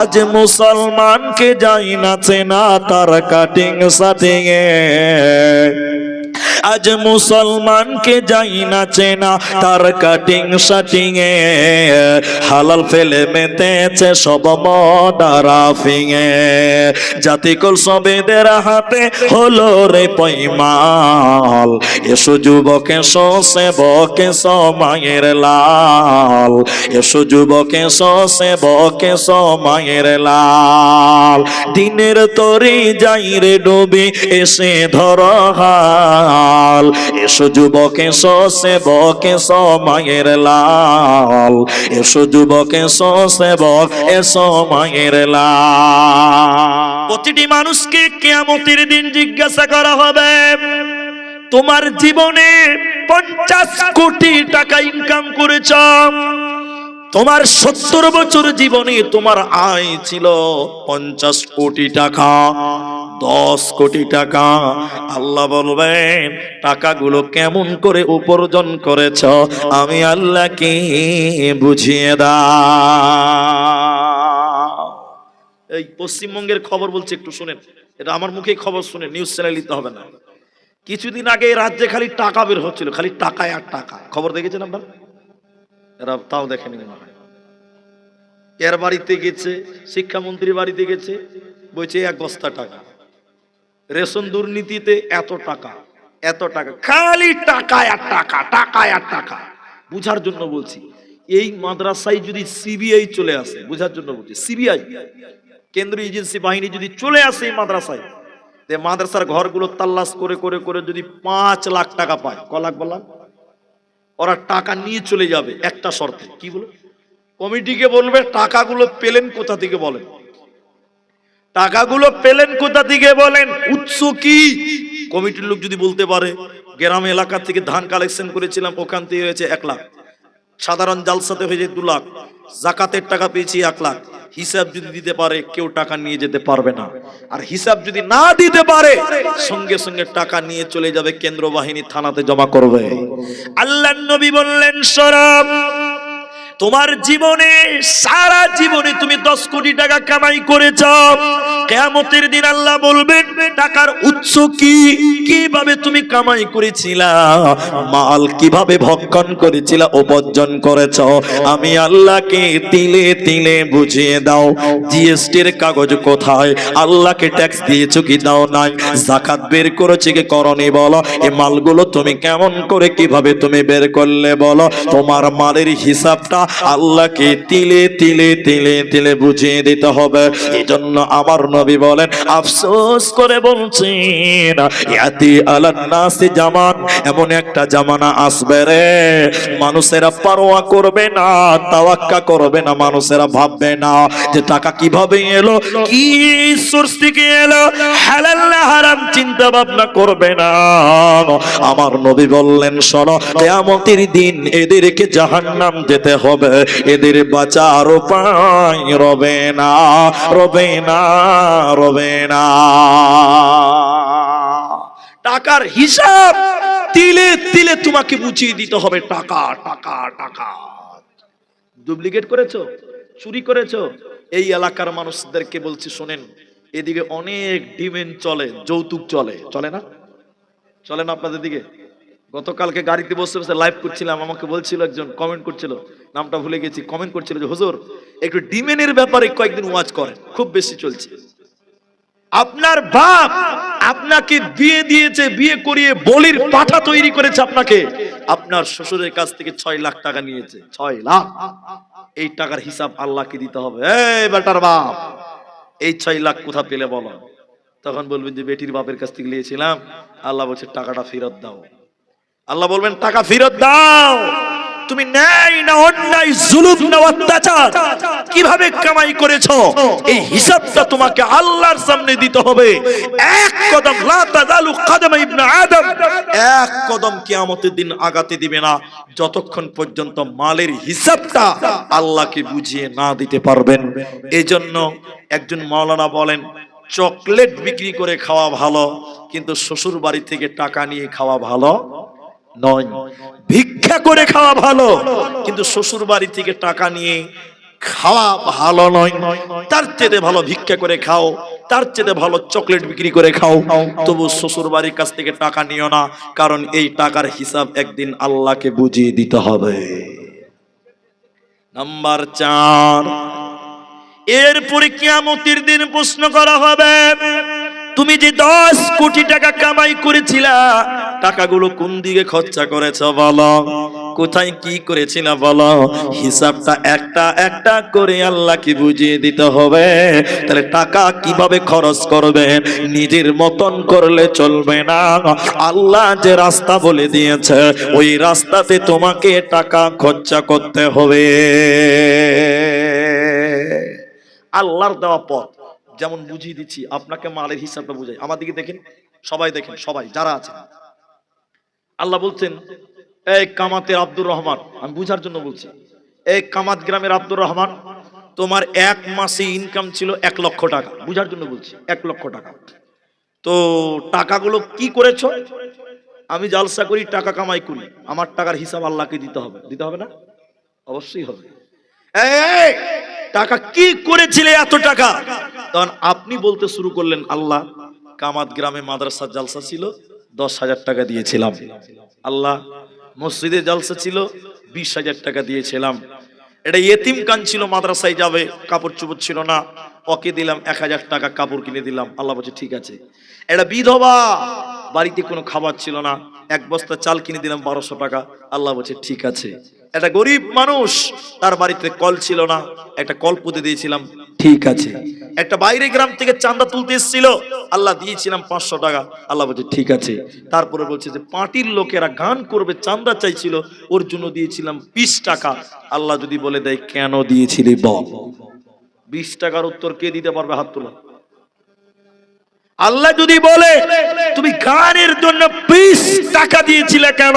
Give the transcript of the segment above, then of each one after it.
আজ মুসলমানকে যাই না চেনা তার কাটিং সাটিং আজ মুসলমানকে যাই না চেনা তার কাটিং শাটিং এ। হালাল ফেলে মেতেছে সব মদারাফিং এ। জাতি কল সবেদের হাতে হলো রে পৈমাল। এসো যুবকে সে বকে মায়ের লাল। এসো যুবকে সে বকে মায়ের লাল। দিনের তরি যাই রে ডুবি, এসে ধর হাল। এসো যুবক এসো সেবক এসো মায়ের লাল। এসো যুবক এসো সেবক এসো মায়ের লাল। প্রতিটি মানুষকে কেয়ামতের দিন জিজ্ঞাসা করা হবে, তোমার জীবনে পঞ্চাশ কোটি টাকা ইনকাম করেছ? তোমার সত্তর বছর জীবনে তোমার আয় ছিল পঞ্চাশ কোটি টাকা, দশ কোটি টাকা। আল্লাহ বলবেন, টাকাগুলো কেমন করে উপার্জন করেছ? আমি আল্লাহকে বুঝিয়ে দা এই পশ্চিমবঙ্গের খবর বলছি, একটু শুনেন। এটা আমার মুখে খবর শুনে নিউজ চ্যানেল দিতে হবে না। কিছুদিন আগে রাজ্যে খালি টাকা বের হচ্ছিল, খালি টাকায় আর টাকা। খবর দেখেছেন আপনারা? এরা তাও দেখেনি মনে হয়। এর বাড়িতে গেছে শিক্ষামন্ত্রী বাড়িতে গেছে, বলছে, এক বস্তা টাকা। রেশন দুর্নীতিতে এত টাকা এত টাকা, খালি টাকা আর টাকা টাকা আর টাকা। বুঝার জন্য বলছি, এই মাদ্রাসায় যদি সিবিআই চলে আসে, বুঝার জন্য বলছি, সিবিআই, কেন্দ্রীয় এজেন্সি বাহিনী যদি চলে আসে এই মাদ্রাসায় মাদ্রাসার ঘরগুলো তাল্লাশ করে করে করে যদি পাঁচ লাখ টাকা পায়। ক লাখ বললাম? ওরা টাকা নিয়ে চলে যাবে, একটা শর্তে। কি বলো? কমিটিকে বলবে, টাকাগুলো পেলেন কোথা থেকে বলেন? টাকাগুলো পেলেন কোথা থেকে বলেন? উৎস কি? কমিটির লোক যদি বলতে পারে, গ্রাম এলাকা থেকে ধান কালেকশন করেছিলাম, ওখান থেকে হয়েছে এক লাখ। সাধারণ জালসাতে হয়েছে দু লাখ। জাকাতের টাকা পেয়েছি এক লাখ। হিসাব যদি দিতে পারে, কেউ টাকা নিয়ে যেতে পারবে না। আর হিসাব যদি না দিতে পারে, সঙ্গে সঙ্গে টাকা নিয়ে চলে যাবে, কেন্দ্র বাহিনী থানাতে জমা করবে। আল্লাহ নবী বললেন, সরব, তোমার জীবনে সারা জীবনে তুমি দশ কোটি টাকা কামাই করেছ। কেয়ামতের দিন আল্লাহ বলবেন, টাকার উৎস কি? কীভাবে তুমি কামাই করেছিলা? মাল কীভাবে ভক্ষণ করেছিলা, উপার্জন করেছ? আমি আল্লাহকে তিলে তিলে বুঝিয়ে দাও, জিএসটির কাগজ কোথায়? আল্লাহকে ট্যাক্স দিয়েছ কি দাও নাই? জাকাত বের করেছে কি করনি বলো? এই মালগুলো তুমি কেমন করে কীভাবে তুমি বের করলে বলো? তোমার মালের হিসাবটা আল্লাহকে তিলে তিলে তিলে তিলে বুঝিয়ে দিতে হবে। এই জন্য আমার নবী বলেন, আফসোস করে বলছেন, ইয়াতি আলান জামান, এমন একটা জামানা আসবে রে। মানুষেরা পারোয়া করবে না, তাওয়াক্কা করবে না, মানুষেরা ভাববে না যে টাকা কীভাবে এলো, কি সোর্স থেকে এলো, হালাল না হারাম চিন্তা ভাবনা করবে না। আমার নবী বললেন, শোনো, কেয়ামতের দিন এদেরকে জাহান্নাম যেতে হবে, এদের বাঁচার উপায় রবে না রবে না। না। টাকার হিসাব তিলে তিলে তোমাকে বুঝিয়ে দিতে হবে, টাকা টাকা টাকা। ডুপ্লিকেট করেছ? চুরি করেছ? এই এলাকার মানুষদেরকে বলছি, শোনেন, এদিকে অনেক ডিমেন্ড চলে, যৌতুক চলে। চলে না? চলে না আপনাদের দিকে? গতকালকে গাড়িতে বসে বসে লাইভ করছিলাম, আমাকে বলছিল একজন কমেন্ট করছিল, নামটা ভুলে গেছি কমেন্ট করছিল যে, হুজুর, একটু ডিমেনের ব্যাপারে কয়েকদিন ওয়াজ করেন, খুব বেশি চলছে। আপনার বাপ আপনাকে বিয়ে দিয়েছে, বিয়ে করিয়ে বলির পাঠা তৈরি করেছে আপনাকে। আপনার শ্বশুরের কাছ থেকে ছয় লাখ টাকা নিয়েছে। ছয় লাখ। এই টাকার হিসাব আল্লাহকে দিতে হবে। এই বেটার বাপ, এই ছয় লাখ কোথা পেলে বলো? তখন বলবেন যে, বেটির বাপের কাছ থেকে নিয়েছিলাম। আল্লাহ বলছে, টাকাটা ফেরত দাও। আল্লাহ বলবেন, টাকা ফেরত দাও। তুমি ন্যায় না অন্যায়, জুলুম না অত্যাচার, কীভাবে কামাই করেছ? এই হিসাবটা তোমাকে আল্লাহর সামনে দিতে হবে। এক কদম কদম ইবনে আদম, এক কদম কিয়ামতের দিন আগাতে দিবে না। যতক্ষণ পর্যন্ত মালের হিসাবটা আল্লাহকে বুঝিয়ে না দিতে পারবেন। এজন্য একজন মাওলানা বলেন, চকলেট বিক্রি করে খাওয়া ভালো, কিন্তু শ্বশুর বাড়ি থেকে টাকা নিয়ে খাওয়া ভালো। নয়। ভিক্ষা করে খাওয়া ভালো, কিন্তু শ্বশুর বাড়ি থেকে টাকা নিয়ে খাওয়া ভালো নয়। তার চেয়ে ভালো ভিক্ষা করে খাও, তার চেয়ে ভালো চকলেট বিক্রি করে খাও। তবু শ্বশুর বাড়ির কাছ থেকে টাকা নিও না, কারণ এই টাকার হিসাব একদিন আল্লাহকে বুঝিয়ে দিতে হবে। নাম্বার চার, এরপরে কিয়ামতের দিন প্রশ্ন করা হবে, তুমি যে দশ কোটি টাকা কামাই করেছিলা টাকাগুলো কোন দিকে খরচা করেছ বলো? কোথায় কি করেছিল বলো? হিসাবটা একটা একটা করে আল্লাহকে বুঝিয়ে দিতে হবে। তাহলে টাকা কীভাবে খরচ করবে? নিজের মতন করলে চলবে না। আল্লাহ যে রাস্তা বলে দিয়েছে, ওই রাস্তাতে তোমাকে টাকা খরচা করতে হবে। আল্লাহর দেওয়া পথ। যেমন বুঝিয়ে দিচ্ছি, আপনাকে মালের হিসাবটা বুঝাই। আমার দিকে দেখেন, সবাই দেখেন, সবাই, যারা আছেন আল্লাহ বলছেন, এই কামাতের আব্দুর রহমান, আমি বুঝার জন্য বলছি, এই কামাত গ্রামের আব্দুর রহমান, তোমার এক মাসে ইনকাম ছিল এক লক্ষ টাকা। বুঝার জন্য বলছি, এক লক্ষ টাকা। তো টাকাগুলো কি করেছ? আমি জালসা করি, টাকা কামাই করি। আমার টাকার হিসাব আল্লাহকে দিতে হবে। দিতে হবে না? অবশ্যই হবে। টাকা কি করেছিলে এত টাকা? তখন আপনি বলতে শুরু করলেন, আল্লাহ, কামাত গ্রামে মাদ্রাসার জালসা ছিল দশ হাজার টাকা দিয়েছিলাম। আল্লাহ মসজিদে জলসা ছিল, বিশ হাজার টাকা দিয়েছিলাম। এটা এতিম কান ছিল, মাদ্রাসায় যাবে, কাপড় চুপড় ছিল না। ওকে দিলাম এক হাজার টাকা, কাপড় কিনে দিলাম। আল্লাহ বলছে, ঠিক আছে। এটা বিধবা বাড়িতে কোনো খাবার ছিল না। এক বস্তা চাল কিনে দিলাম বারোশো টাকা। আল্লাহ বলছে, ঠিক আছে। একটা গরিব মানুষ, তার বাড়িতে কল ছিল না। একটা কল পুঁতে দিয়েছিলাম, ঠিক আছে। একটা বাইরে গ্রাম থেকে চাঁদা তুলতে এসেছিল, আল্লাহ দিয়েছিলাম পাঁচশো টাকা। আল্লাহ বলছে, ঠিক আছে। তারপরে বলছে যে, পার্টির লোকেরা গান করবে, চাঁদা চাইছিল, ওর জন্য দিয়েছিলাম বিশ টাকা। আল্লাহ যদি বলে দেয়, কেন দিয়েছিলি বিশ টাকার উত্তর কে দিতে পারবে হাত তোলা? আল্লাহ যদি বলে, তুমি গানের জন্য বিশ টাকা দিয়েছিলে কেন?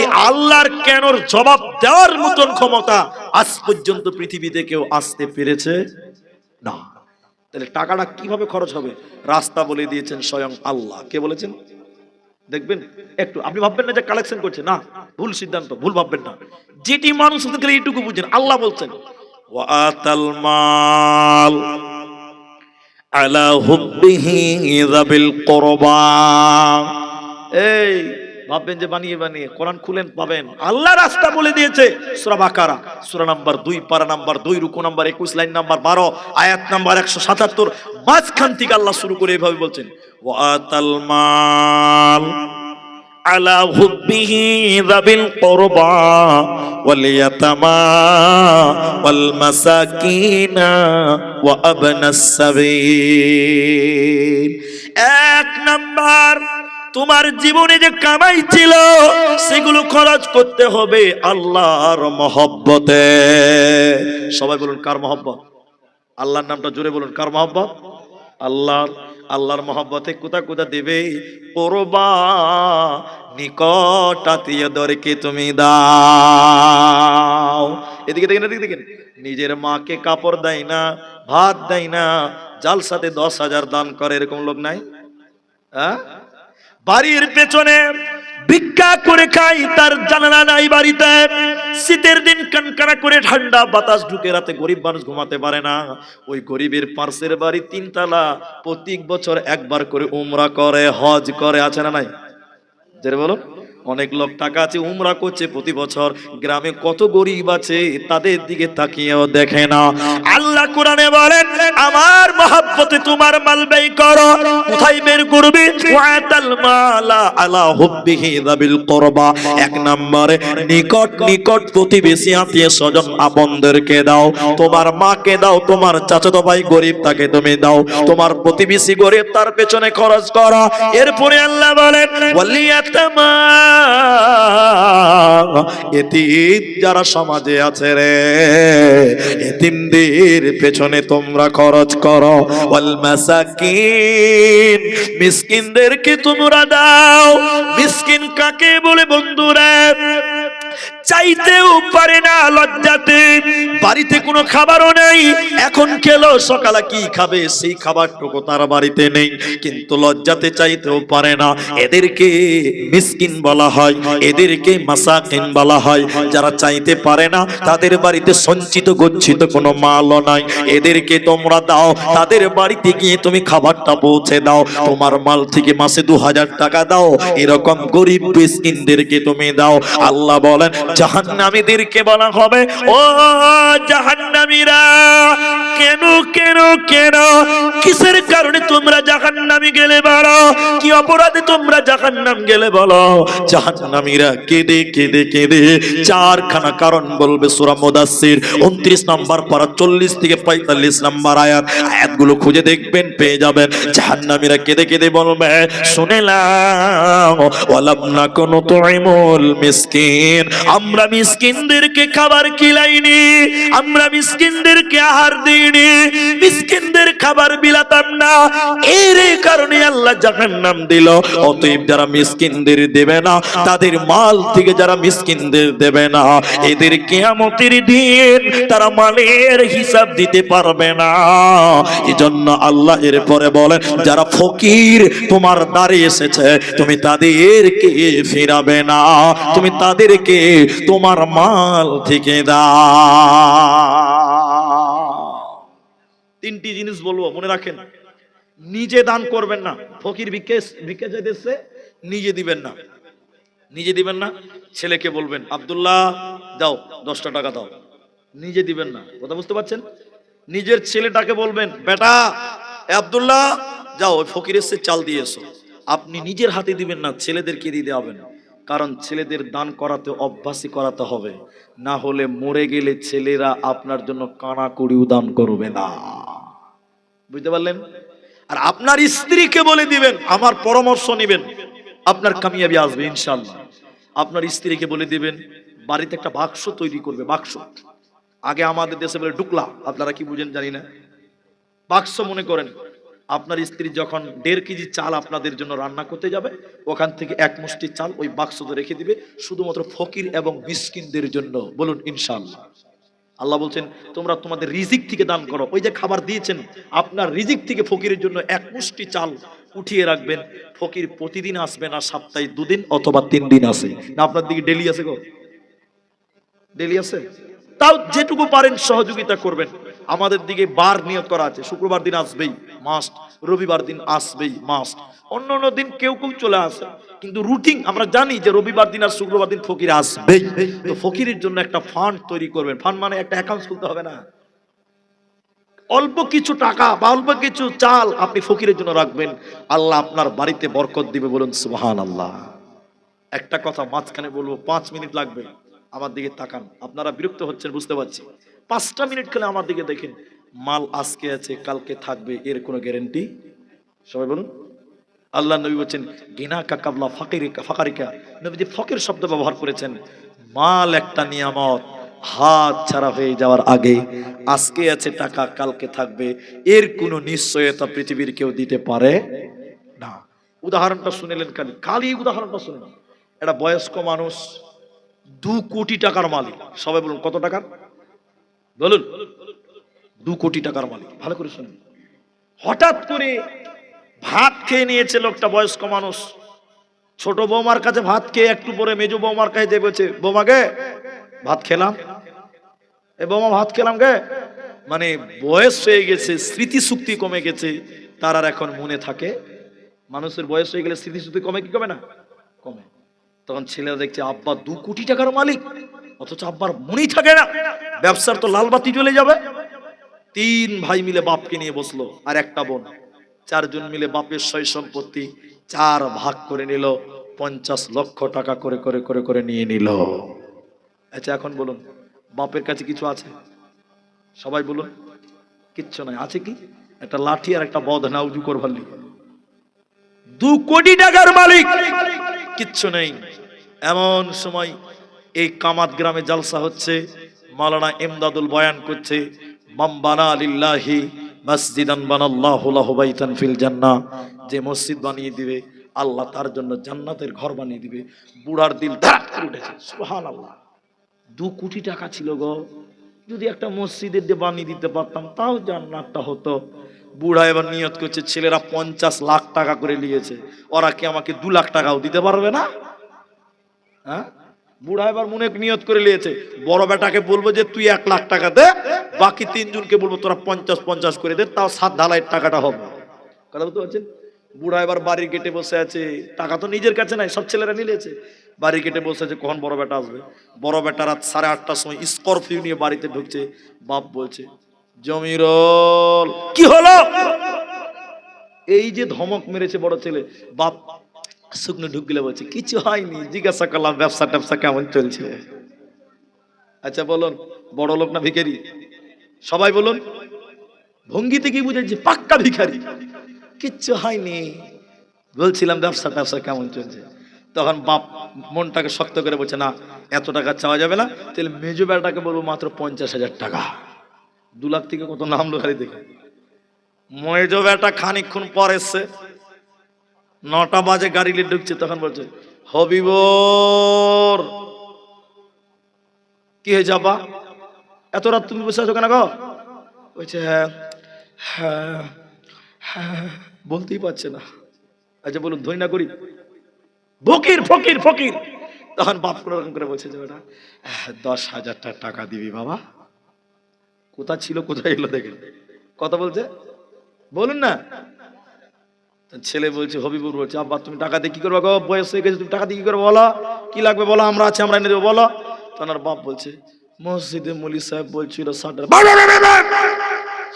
এই আল্লাহর কেনর জবাব দেওয়ার মতন ক্ষমতা আজ পর্যন্ত পৃথিবীতে কেউ আসতে পেরেছে না। তাহলে টাকাটা কীভাবে খরচ হবে? রাস্তা বলে দিয়েছেন স্বয়ং আল্লাহ। কে বলেছেন? দেখবেন, একটু, আপনি ভাববেন না যে কালেকশন করছে। না, ভুল সিদ্ধান্ত, ভুল ভাববেন না। যেটি মানুষ এইটুকু বুঝেন। আল্লাহ বলছেন ওয়াতাল মাল আলা হুব্বিহি যাবিল কুরবা। এই, ভাববেন যে বানিয়ে বানিয়ে, কোরআন খুলেন, পাবেন। আল্লাহ রাস্তা বলে দিয়েছে, সূরা বাকারা, সূরা নাম্বার 2 পারা নাম্বার 2 রুকু নাম্বার 21 লাইন নাম্বার 12 আয়াত নাম্বার 177 মাঝখান থেকে আল্লাহ শুরু করে এভাবে বলছেন ওয়াতাল মাল। على حبه ذوي القربى واليتامى والمساكين وابن السبيل এক নাম্বার তোমার জীবনে যে কামাই ছিল সেগুলো খরচ করতে হবে আল্লাহর মহব্বতে সবাই বলুন কার মহব্বত আল্লাহর নামটা জোরে বলুন কার মহব্বত আল্লাহর আল্লাহর মহব্বতে কোথা কোথা দেবে, পড়বা, নিকট আত্মীয়দেরকে তুমি দাও। এদিকে দেখেন এদিকে দেখেন, নিজের মাকে কাপড় দেয় না, ভাত দেয় না, জাল সাথে দশ হাজার দান করে, এরকম লোক নাই? হ্যাঁ বাড়ির পেছনে ভিক্ষা করে খাই, তার জানালা নাই বাড়িতে। শীতের দিন কানকানা করে ঠান্ডা বাতাস ঢুকে রাতে গরিব মানুষ ঘুমাতে পারে না। ওই গরিবের পার্শ্বের বাড়ি তিনতলা, প্রত্যেক বছর একবার করে উমরা করে, হজ করে, আছে না নাই? বলো। অনেক লোক টাকা আছে, উমরা করছে প্রতি বছর। গ্রামে কত গরিব আছে, তাদের দিকে তাকিয়েও দেখে না। আল্লাহ কোরআনে বলেন, আমার মহাব্বতে তোমার মাল ব্যয় করো। কোথায় বের করবে? ওয়াতাল মালা আলা হুব্বিহি যাবিল কুরবা। এক নম্বরে, নিকট নিকট প্রতিবেশী আত্মীয় স্বজন আপনদেরকে দাও। তোমার মাকে দাও, তোমার চাচাতো ভাই গরিব তাকে তুমি দাও। তোমার প্রতিবেশী গরিব তার পেছনে খরচ করো। এরপরে আল্লাহ বলেন, ওয়ালিয়াতামা এতিম যারা সমাজে আছে রে, এতিমদের পেছনে তোমরা খরচ করো। ওয়াল মাসাকিন, মিসকিনদেরকে তোমরা দাও। মিসকিন কাকে বলে বন্ধুরা? চাইতেও পারে না লজ্জাতে। বাড়িতে কোনো খাবারও নেই। এখন খেলো, সকালে কি খাবে? সেই খাবারটুকু তার বাড়িতে নেই। কিন্তু লজ্জাতে চাইতেও পারে না। এদেরকে মিসকিন বলা হয়, এদেরকে মাসাকিন বলা হয়। যারা চাইতে পারে না, তাদের বাড়িতে সঞ্চিত গচ্ছিত কোনো মালও নাই। এদেরকে তোমরা দাও, তাদের বাড়িতে গিয়ে তুমি খাবারটা পৌঁছে দাও। তোমার মাল থেকে মাসে দু হাজার টাকা দাও। এরকম গরিব মিসকিনদেরকে তুমি দাও। আল্লাহ বলেন জাহান্নামীদেরকে বলা হবে? ও জাহান্নামীরা, কেন কেন কেন? কিসের কারণে তোমরা জাহান্নামী গেলে বলো? কি অপরাধে তোমরা জাহান্নাম গেলে বলো? জাহান্নামীরা কেঁদে কেঁদে কেঁদে চারখানা কারণ বলবে সূরা মুদাসসির। 29 নম্বর পারা 40 থেকে 45 নম্বর আয়াত। আয়াতগুলো খুঁজে দেখবেন, পেয়ে যাবেন। জাহান্নামীরা কেঁদে কেঁদে বলবে, শুনেলাম, ওয়ালাম নাকুনু তুইমুল মিসকিন। আমরা মিসকিনদেরকে খাবার খিলাইনি, আমরা মিসকিনদেরকে আহার দিইনি, মিসকিনদের খাবার বিলাতাম না। এর কারণে আল্লাহ জাহান্নাম দিল। অতএব যারা মিসকিনদের দেবে না, তাদের মাল থেকে যারা মিসকিনদের দেবে না, এদের কিয়ামতের দিন তারা মালের হিসাব দিতে পারবে না। এজন্য আল্লাহ এর পরে বলেন, যারা ফকির তোমার দাঁড়িয়ে এসেছে, তুমি তাদেরকে ফিরাবে না, তুমি তাদেরকে তোমার মাল থেকে দাও। তিনটি জিনিস বলব, মনে রাখেন। নিজে দান করবেন না। ফকির ভিক্ষে ভিক্ষে নিজে দিবেন না। নিজে দিবেন না, ছেলেকে বলবেন, আব্দুল্লাহ, দাও, দশটা টাকা দাও। নিজে দিবেন না। কথা বুঝতে পারছেন? নিজের ছেলেটাকে বলবেন, বেটা আব্দুল্লাহ, যাও ফকির এসে চাল দিয়ে এসো। আপনি নিজের হাতে দিবেন না, ছেলেদেরকে দিয়ে দেওয়াবেন কারণ ছেলেদের দান করাতে অভ্যাসই করাতে হবে। না হলে মরে গেলে ছেলেরা আপনার জন্য কানা করিও দান করবে না। বুঝতে পারলেন? আর আপনার স্ত্রীকে বলে দিবেন, আমার পরামর্শ নেবেন, আপনার কামিয়াবি আসবে ইনশাল্লাহ আপনার স্ত্রীকে বলে দিবেন, বাড়িতে একটা বাক্স তৈরি করবে, বাক্স। আগে আমাদের দেশে বলে ডুকলা আপনারা কি বুঝেন জানি না। বাক্স মনে করেন। আপনার স্ত্রী যখন দেড় কেজি চাল আপনাদের জন্য রান্না করতে যাবে, ওখান থেকে এক মুষ্টি চাল ওই বাক্সতে রেখে দিবে, শুধুমাত্র ফকির এবং মিসকিনদের জন্য। বলুন, ইনশাআল্লাহ। আল্লাহ বলছেন, তোমরা তোমাদের রিজিক থেকে দান করো। ওই যে খাবার দিয়েছেন, আপনার রিজিক থেকে ফকিরের জন্য এক মুষ্টি চাল উঠিয়ে রাখবেন। ফকির প্রতিদিন আসবে না, সপ্তাহে দুদিন অথবা তিন দিন আসে। না, আপনার দিকে ডেলি আছে গো? ডেলি আছে? তাও যেটুকু পারেন, সহযোগিতা করবেন। আমাদের দিকে বার নিয়োগ করা আছে, শুক্রবার দিন আসবেই। মাস্ট রবিবার দিন আসবেই মাস্ট অন্য অন্য দিন কেউ কেউ চলে আসে। কিন্তু রুটিন আমরা জানি যে রবিবার দিন আর শুক্রবার দিন ফকির আসবেই। তো ফকিরের জন্য একটা ফান্ড তৈরি করবেন। ফান্ড মানে একটা অ্যাকাউন্ট খুলতে হবে না। অল্প কিছু টাকা বা অল্প কিছু চাল আপনি ফকিরের জন্য রাখবেন। আল্লাহ আপনার বাড়িতে বরকত দিবে বলুন সুবহান আল্লাহ একটা কথা মাঝখানে বলব, পাঁচ মিনিট লাগবে। আমার দিকে তাকান। আপনারা বিরক্ত হচ্ছেন, বুঝতে পারছি। পাঁচটা মিনিট খেলে আমার দিকে দেখেন। মাল আজকে আছে, কালকে থাকবে, এর কোনো গ্যারেন্টি সবাই বলুন। আল্লাহ নবী বলছেন, গিনা কাকাবলা ফাকিরিকা, ফাকারিকা। নবীজি ফকির শব্দ ব্যবহার করেছেন। মাল একটা নিয়ামত, হাত ছাড়া হয়ে যাওয়ার আগে আজকে আছে টাকা, কালকে থাকবে, এর কোনো নিশ্চয়তা পৃথিবীর কেউ দিতে পারে না। উদাহরণটা শুনেলেন খালি খালি উদাহরণটা শুনেন। একটা বয়স্ক মানুষ দু কোটি টাকার মালিক। সবাই বলুন, কত টাকার? বলুন। দু কোটি টাকার মালিক। ভালো করে শুনুন। হঠাৎ করে ভাত খেয়ে নিয়েছে লোকটা, বয়স্ক মানুষ। ছোট বৌমার কাছে ভাত খেয়ে একটু পরে মেজো বৌমার কাছে বলছে বৌমাকে ভাত খেলাম? এ বৌমা, ভাত খেলাম গে? মানে বয়স হয়ে গেছে স্মৃতি শক্তি কমে গেছে, তার আর এখন মনে থাকে। মানুষের বয়স হয়ে গেলে স্মৃতি শক্তি কমে কি কমে না? কমে। তখন ছেলেরা দেখছে, আব্বা, দু কোটি টাকার মালিক। অথচ আব্বার মনেই থাকে না। ব্যবসার তো লাল বাতি জ্বলে যাবে। তিন ভাই মিলে বাপকে নিয়ে বসল আর একটা বোন। চারজন মিলে বাপের সয় সম্পত্তি চার ভাগ করে নিল, পঞ্চাশ লক্ষ টাকা করে করে করে করে নিয়ে নিল। আচ্ছা এখন বলুন, বাপের কাছে কিছু আছে? সবাই বলুন, কিচ্ছু নাই। আছে কি? একটা লাঠি আর একটা বধ না উজু করবার। দু কোটি টাকার মালিক, কিচ্ছু নেই। এমন সময় এই কামাত গ্রামে জালসা হচ্ছে, মালানা এমদাদুল বয়ান করছে মসজিদান যে মসজিদ বানিয়ে দিবে, আল্লাহ তার জন্য জান্নাতের ঘর বানিয়ে দিবে। বুড়ার দিল ধাক করে উঠেছে দু কোটি টাকা ছিল গো। যদি একটা মসজিদের দিয়ে বানিয়ে দিতে পারতাম, তাও জান্নাতটা হতো। বুড়া এবার নিয়ত করছে, ছেলেরা পঞ্চাশ লাখ টাকা করে নিয়েছে। ওরা কি আমাকে দু লাখ টাকাও দিতে পারবে না? হ্যাঁ? বুড়া এবার মনে নিয়ত করে নিয়েছে, বড় বেটাকে বলব যে তুই এক লাখ টাকা দে, বাকি তিনজনকে বলব তোরা পঞ্চাশ পঞ্চাশ করে দে, তাও সাত ঢালাইয়ের টাকাটা হবে। কথা বলতে পারছেন? বুড়া এবার বাড়ির গেটে বসে আছে, টাকা তো নিজের কাছে নাই, সব ছেলেরা নিলেছে। বাড়ির গেটে বসে আছে, কখন বড় বেটা আসবে? বড় বেটা রাত সাড়ে আটটার সময় স্করপিও নিয়ে বাড়িতে ঢুকছে, বাপ বলছে জমিরল কি হলো? এই যে ধমক মেরেছে বড় ছেলে, বাপ শুকনো ঢুক গেলে বলছে, কিছু হয়নি, জিজ্ঞাসা করলাম, ব্যবসা ট্যাবসা কেমন চলছে? আচ্ছা বলুন, বড় লোক না ভিখারি? সবাই বলুন, ভঙ্গিতে কি বুঝেছি পাক্কা ভিখারি? কিচ্ছু হয়নি। বলছিলাম, ব্যবসা ট্যাবসা কেমন চলছে? তখন বাপ মনটাকে শক্ত করে বলছে, না, এত টাকা চাওয়া যাবে না, তাহলে মেজো বেটাকে বলব মাত্র পঞ্চাশ হাজার টাকা। দু লাখ থেকে কত নামলো খালি দেখে। মেজো বেটা খানিকক্ষণ পর এসছে নটা বাজে গাড়ি নিয়ে ঢুকছে তখন বলছে হবিবর কি হয়েছে আপা? এত রাত তুমি বসে আছো কেন গো? বলছে হ্যাঁ হ্যাঁ হ্যাঁ বলতেই পারছে না। আচ্ছা বলুন ধরি না করি ফকির ফকির ফকির! তখন বাপ করে বলছে যে আহ, দশ হাজারটা টাকা দিবি বাবা। কোথা ছিল কোথায় এলো দেখে কথা বলছে? বলুন না। ছেলে বলছে হবিবুর বলছে আব্বা তুমি টাকা দিয়ে কি করবে গো বয়স হয়ে গেছে তুমি টাকা দিয়ে কি করবে বলো কি লাগবে বলো আমরা আছি আমরা এনে দেবো বলো তখন বাপ বলছে মসজিদে মুলি সাহেব বলছিল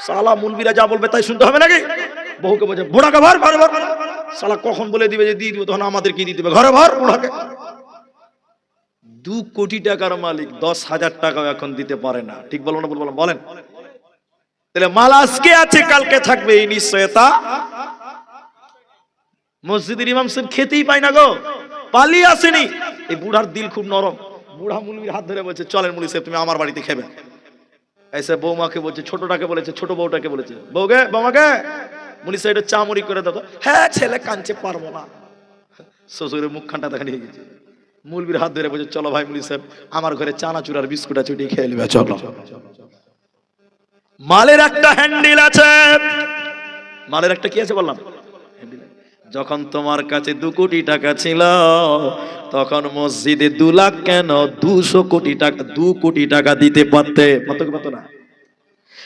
সালা মুলবিরা যা বলবে তাই শুনতে হবে নাকি বহুকে বলছে বুড়াকে ভর ঘরে ভর সালা কখন বলে দিবে যে দিয়ে দিবে তখন আমাদের কি দিয়ে হবে ঘরে ভর বুড়াকে দু কোটি টাকার মালিক দশ হাজার টাকাও এখন দিতে পারে না ঠিক বলব না বলব বলেন তাহলে মাল আজকে আছে কালকে থাকবে এই নিশ্চয়তা মসজিদের ইমাম সাহেব খেতেই পায় না গো। পালিয়ে আসেনি। এই বুড়ার দিল খুব নরম। বুড়া মুলবির হাত ধরে বলছে, চলেন মুলি সাহেব, তুমি আমার বাড়িতে খেবে। এসে বৌমাকে বলছে, ছোটটাকে বলেছে, ছোট বউটাকে বলেছে। বউকে, বৌমাকে? মুনি সাহেব একটু চামড়ি করে দাও হ্যাঁ ছেলে কাঁদছে, পারব না। শ্বশুরের মুখখানটা দেখা নিয়ে গেছে। মুলবির হাত ধরে বলছে, চলো ভাই মুলি সাহেব, আমার ঘরে চানাচুর আর বিস্কুট আছে ওটি খেয়ে নেবে, চলো। মালের একটা হ্যান্ডেল আছে। মালের একটা কি আছে বললাম? যখন তোমার কাছে দু কোটি টাকা ছিল, তখন মসজিদে দু লাখ কেন দুশো কোটি টাকা, দু কোটি টাকা দিতে পারতে? পারতো না।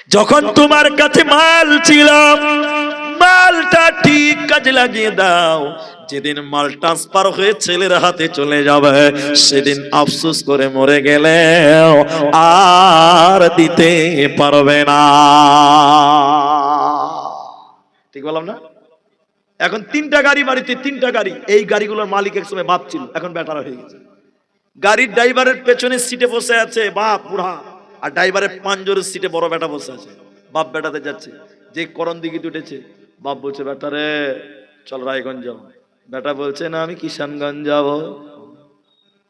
যখন তোমার কাছে মাল ছিল, মালটা ঠিক কাজে লাগিয়ে দাও। যেদিন মাল ট্রান্সফার হয়ে ছেলের হাতে চলে যাবে, সেদিন আফসোস করে মরে গেলে আর দিতে পারবে না। ঠিক বললাম না? এখন তিনটা গাড়ি বাড়িতে, তিনটা গাড়ি। এই গাড়িগুলোর মালিক একসময় বাপ ছিল এখন বেটারা হয়ে গেছে। গাড়ির ড্রাইভারের পেছনের সিটে বসে আছে, বাপ, বুড়া। আর ড্রাইভারের পাঞ্জরের সিটে বড় বেটা বসে আছে। বাপ বেটাতে যাচ্ছে। যে করণ দিকে উঠেছে, বাপ বলছে, বেটা রে, চল রায়গঞ্জ যাও। বেটা বলছে, না, আমি কিষানগঞ্জ যাব।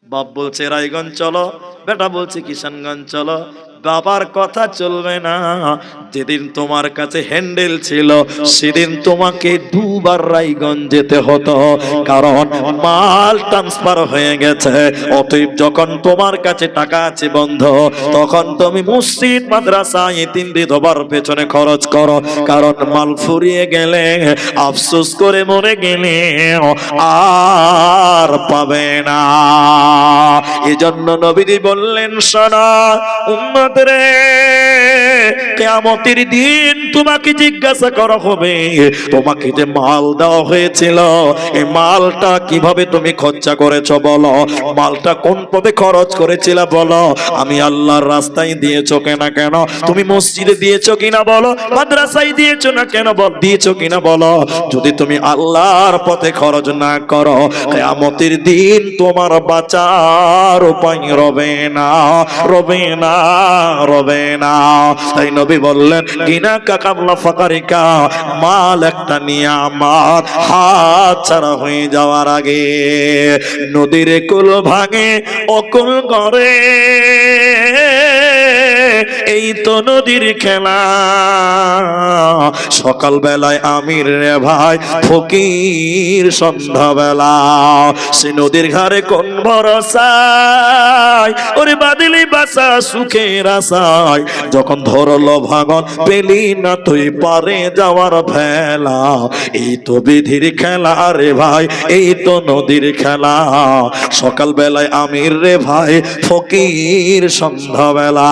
বাপ বলছে, রায়গঞ্জ চলো। বেটা বলছে, কিষানগঞ্জ চলো। বাবার কথা চলবে না। যেদিন তোমার কাছে হ্যান্ডেল ছিল, সেদিন তোমাকে দুবার রায়গঞ্জ যেতে হতো। কারণ মাল ট্রান্সফার হয়ে গেছে। অতএব যখন তোমার কাছে টাকা আছে বন্ধ, তখন তুমি মসজিদ, মাদ্রাসা তিন বিধবার পেছনে খরচ করো। কারণ মাল ফুরিয়ে গেলে, আফসোস করে মরে গেলে আর পাবে না। এজন্য নবীজি বললেন, শোনা উম্মত রে। কেয়ামতের দিন তোমাকে জিজ্ঞাসা করা হবে, তোমাকে যে মাল দেওয়া হয়েছিল মালটা কীভাবে তুমি খরচা করেছ বলো, মালটা কোন খরচ করেছিল বলো, আমি আল্লাহর রাস্তায় কেনা কেন, তুমি মসজিদে দিয়েছ কিনা বলো, মাদ্রাসায় দিয়েছ না কেন কিনা বলো, যদি তুমি আল্লাহর পথে খরচ না করো, কেয়ামতের দিন তোমার বাঁচার উপায় রবে না রবে না। রবে না। তাই নবী বললেন কিনা কাকামলা ফাকারিকা, মাল একটা নিয়ামত হাত ছাড়া হয়ে যাওয়ার আগে নদীর কুল ভাঙে অকুল করে এই তো নদীর খেলা। সকাল বেলায় আমির রে ভাই, ফকির সন্ধ্যাবেলা। সে নদীর ঘাড়ে কোন ভরসায় ওরে বাদিলি বাসা, সুখের আশায়। যখন ধরলো ভাগন, পেলি না তুই পারে যাওয়ার ভেলা এই তো বিধির খেলা রে ভাই, এই তো নদীর খেলা। সকাল বেলায় আমির রে ভাই, ফকির সন্ধ্যাবেলা।